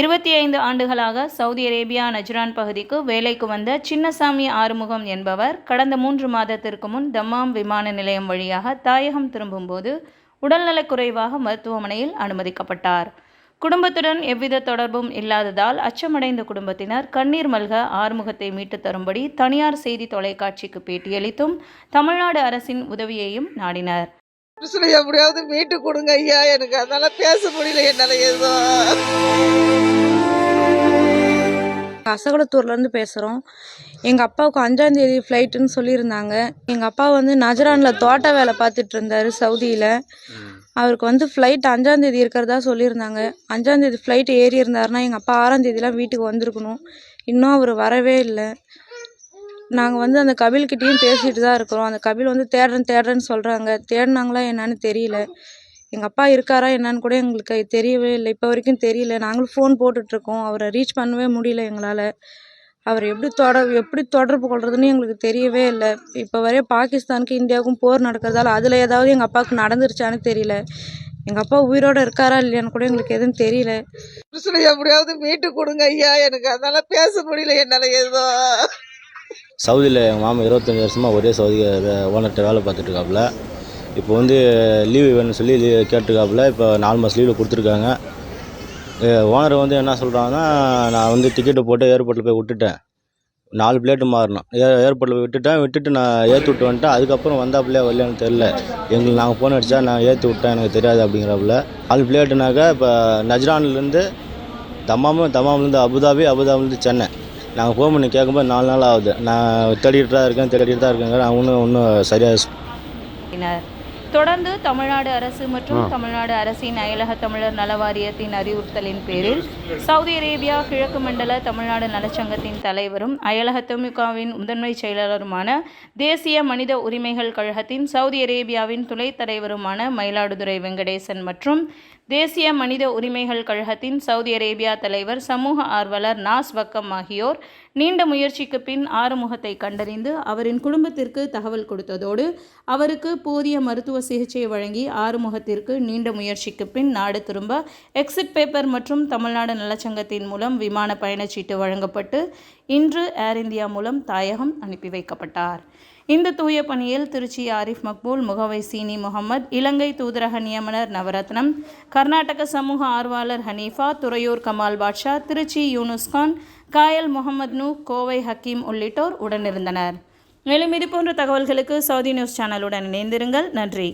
இருபத்தி ஐந்து ஆண்டுகளாக சவுதி அரேபியா நஜ்ரான் பகுதிக்கு வேலைக்கு வந்த சின்னசாமி ஆறுமுகம் என்பவர் கடந்த மூன்று மாதத்திற்கு முன் தம்மாம் விமான நிலையம் வழியாக தாயகம் திரும்பும்போது உடல்நலக்குறைவாக மருத்துவமனையில் அனுமதிக்கப்பட்டார். குடும்பத்துடன் எவ்வித தொடர்பும் இல்லாததால் அச்சமடைந்த குடும்பத்தினர் கண்ணீர் மல்க ஆறுமுகத்தை மீட்டு தரும்படி தனியார் செய்தி தொலைக்காட்சிக்கு பேட்டியளித்தும் தமிழ்நாடு அரசின் உதவியையும் நாடினர். எப்படியாவது மீட்டு கொடுங்க ஐயா எனக்கு அதனால பேச முடியல என்னால ஏதோ அசகுளத்தூர்ல பேசுகிறோம் எங்கள் அப்பாவுக்கு அஞ்சாந்தேதி ஃப்ளைட்டுன்னு சொல்லியிருந்தாங்க. எங்கள் அப்பா வந்து நஜரானில் தோட்ட வேலை பார்த்துட்டு இருந்தார் சவுதியில். அவருக்கு வந்து ஃப்ளைட் அஞ்சாந்தேதி இருக்கிறதா சொல்லியிருந்தாங்க. அஞ்சாந்தேதி ஃப்ளைட் ஏறி இருந்தாருன்னா எங்கள் அப்பா ஆறாந்தேதிலாம் வீட்டுக்கு வந்திருக்கணும். இன்னும் அவர் வரவே இல்லை. நாங்கள் வந்து அந்த கபில்கிட்டயும் பேசிகிட்டு தான் இருக்கிறோம். அந்த கபில் வந்து தேடுறேன் தேடுறேன்னு சொல்கிறாங்க தேடினாங்களா என்னன்னு தெரியல. எங்கள் அப்பா இருக்காரா என்னன்னு கூட எங்களுக்கு தெரியவே இல்லை. இப்போ வரைக்கும் தெரியல. நாங்களும் ஃபோன் போட்டுட்ருக்கோம். அவரை ரீச் பண்ணவே முடியல எங்களால். அவர் எப்படி தொடர் எப்படி தொடர்பு கொள்றதுன்னு எங்களுக்கு தெரியவே இல்லை. இப்போ வரைய பாகிஸ்தானுக்கு இந்தியாவுக்கும் போர் நடக்கிறதால அதில் ஏதாவது எங்கள் அப்பாவுக்கு நடந்துருச்சான்னு தெரியல. எங்கள் அப்பா உயிரோடு இருக்காரா இல்லையான்னு கூட எங்களுக்கு எதுவும் தெரியல. புருஷனை எப்படியாவது மீட்டு கொடுங்க ஐயா. எனக்கு அதனால பேச முடியல என்னால ஏதோ சவுதியில் எங்கள் மாமா இருபத்தஞ்சி வருஷமாக ஒரே சவுதி ஓனர்கிட்ட வேலை பார்த்துட்டு இருக்காப்புல. இப்போ வந்து லீவு வேணும்னு சொல்லி லீவ் கேட்டிருக்காப்புல இப்போ நாலு மாதம் லீவில் கொடுத்துருக்காங்க. ஓனர் வந்து என்ன சொல்கிறாங்கன்னா நான் வந்து டிக்கெட்டு போட்டு ஏர்போர்ட்டில் போய் விட்டுட்டேன். நாலு பிளேட்டு மாறணும். ஏ ஏர்போர்ட்டில் போய் விட்டுட்டேன் விட்டுட்டு நான் ஏற்றி விட்டு வந்துட்டேன். அதுக்கப்புறம் வந்தாப்புலையா வரலையான்னு தெரில எங்களுக்கு நாங்கள் ஃபோன் அடித்தா நான் ஏற்றி விட்டேன் எனக்கு தெரியாது அப்படிங்கிறாப்புல. நாலு பிளேட்டுனாக்கா இப்போ நஜ்ரான்லேருந்து தம்மாமு தமாம்லேருந்து அபுதாபி அபுதாபிலேருந்து சென்னை. நாங்கள் ஃபோன் பண்ணி கேட்கும்போது நாலு நாள் ஆகுது. நான் தேடிட்டு தான் இருக்கேன் தேடிட்டு தான் இருக்கேங்க நான் ஒன்றும் ஒன்றும் சரியாக தொடர்ந்து தமிழ்நாடு அரசு மற்றும் தமிழ்நாடு அரசின் அயலக தமிழர் நல வாரியத்தின் அறிவுறுத்தலின் பேரில் சவுதி அரேபியா கிழக்கு மண்டல தமிழ்நாடு நலச்சங்கத்தின் தலைவரும் அயலக திமுகவின் முதன்மை செயலாளருமான தேசிய மனித உரிமைகள் கழகத்தின் சவுதி அரேபியாவின் துணைத் தலைவருமான மயிலாடுதுறை வெங்கடேசன் மற்றும் தேசிய மனித உரிமைகள் கழகத்தின் சவுதி அரேபியா தலைவர் சமூக ஆர்வலர் நாஸ் வக்கம் ஆகியோர் நீண்ட முயற்சிக்கு பின் ஆறுமுகத்தை கண்டறிந்து அவரின் குடும்பத்திற்கு தகவல் கொடுத்ததோடு அவருக்கு போதிய மருத்துவ சிகிச்சை வழங்கி ஆறுமுகத்திற்கு நீண்ட முயற்சிக்கு பின் நாடு திரும்ப எக்ஸிட் பேப்பர் மற்றும் தமிழ்நாடு நலச்சங்கத்தின் மூலம் விமான பயணச்சீட்டு வழங்கப்பட்டு இன்று ஏர் இந்தியா மூலம் தாயகம் அனுப்பி வைக்கப்பட்டார். இந்த தூய பணியில் திருச்சி ஆரிஃப் மக்பூல் முகவை சீனி முகமது இலங்கை தூதரக நியமனர் நவரத்னம் கர்நாடக சமூக ஆர்வலர் ஹனீஃபா துறையூர் கமால் பாட்ஷா திருச்சி யூனுஸ்கான் காயல் முகமது நூ கோவை ஹக்கீம் உள்ளிட்டோர் உடனிருந்தனர். மேலும் இது போன்ற தகவல்களுக்கு சவுதி நியூஸ் சேனலுடன் இணைந்திருங்கள். நன்றி.